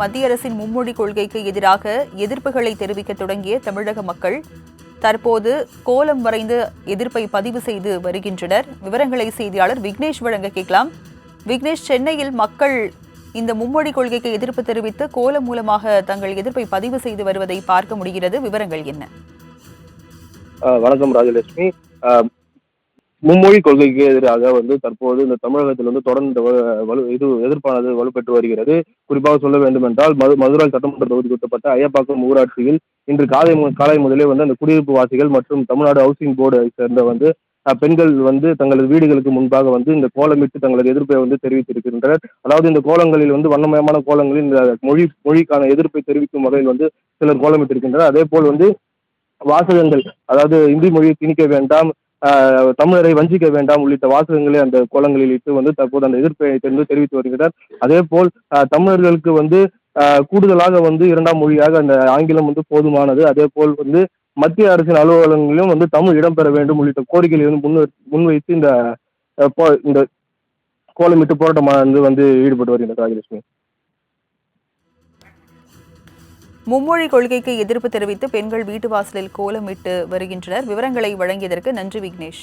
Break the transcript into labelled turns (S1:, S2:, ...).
S1: மத்திய அரசின் மும்மொழி கொள்கைக்கு எதிராக எதிர்ப்புகளை தெரிவிக்க தொடங்கிய தமிழக மக்கள் தற்போது கோலம் வரைந்து எதிர்ப்பை பதிவு செய்து வருகின்றனர். விவரங்களை செய்தியாளர் விக்னேஷ் வழங்க கேட்கலாம். விக்னேஷ் சென்னையில் மக்கள் இந்த மும்மொழி கொள்கைக்கு எதிர்ப்பு தெரிவித்து கோலம் மூலமாக தங்கள் எதிர்ப்பை பதிவு செய்து வருவதை பார்க்க முடிகிறது. விவரங்கள் என்ன?
S2: வணக்கம் ராஜலட்சுமி. மும்மொழி கொள்கைக்கு எதிராக வந்து தற்போது இந்த தமிழகத்தில் வந்து தொடர்ந்து வ- வலு இது எதிர்ப்பானது வலுப்பெற்று வருகிறது. குறிப்பாக சொல்ல வேண்டுமென்றால் மது மதுரை சட்டமன்ற தொகுதி கொடுத்தப்பட்ட ஐயப்பாக்கம் ஊராட்சியில் இன்று காலை மு- காலை முதலே வந்து அந்த குடியிருப்பு வாசிகள் மற்றும் தமிழ்நாடு ஹவுசிங் போர்டை சேர்ந்த வந்து பெண்கள் வந்து தங்களது வீடுகளுக்கு முன்பாக வந்து இந்த கோலமிட்டு தங்களது எதிர்ப்பை வந்து தெரிவித்திருக்கின்றனர். அதாவது இந்த கோலங்களில் வந்து வண்ணமயமான கோலங்களில் இந்த மொழி மொழிக்கான எதிர்ப்பை தெரிவிக்கும் வகையில் வந்து சிலர் கோலமிட்டிருக்கின்றனர். அதே போல் வந்து வாசகங்கள் அதாவது இந்தி மொழியை திணிக்க வேண்டாம் தமிழரை வஞ்சிக்க வேண்டாம் உள்ளிட்ட வாசகங்களை அந்த கோலங்களில் இட்டு வந்து தற்போது அந்த எதிர்ப்பை வந்து தெரிவித்து வருகிறார். அதே போல் தமிழர்களுக்கு வந்து கூடுதலாக வந்து இரண்டாம் மொழியாக அந்த ஆங்கிலம் வந்து போதுமானது. அதே போல் வந்து மத்திய அரசின் அலுவலகங்களிலும் வந்து தமிழ் இடம்பெற வேண்டும் உள்ளிட்ட கோரிக்கைகளை வந்து முன் முன்வைத்து இந்த போ- இந்த கோலமிட்டு போராட்டமானது வந்து ஈடுபட்டு வருகின்றது ராஜலட்சுமி.
S1: மும்மொழி கொள்கைக்கு எதிர்ப்பு தெரிவித்து பெண்கள் வீட்டு வாசலில் கோலமிட்டு வருகின்றனர். விவரங்களை வழங்கியதற்கு நன்றி விக்னேஷ்.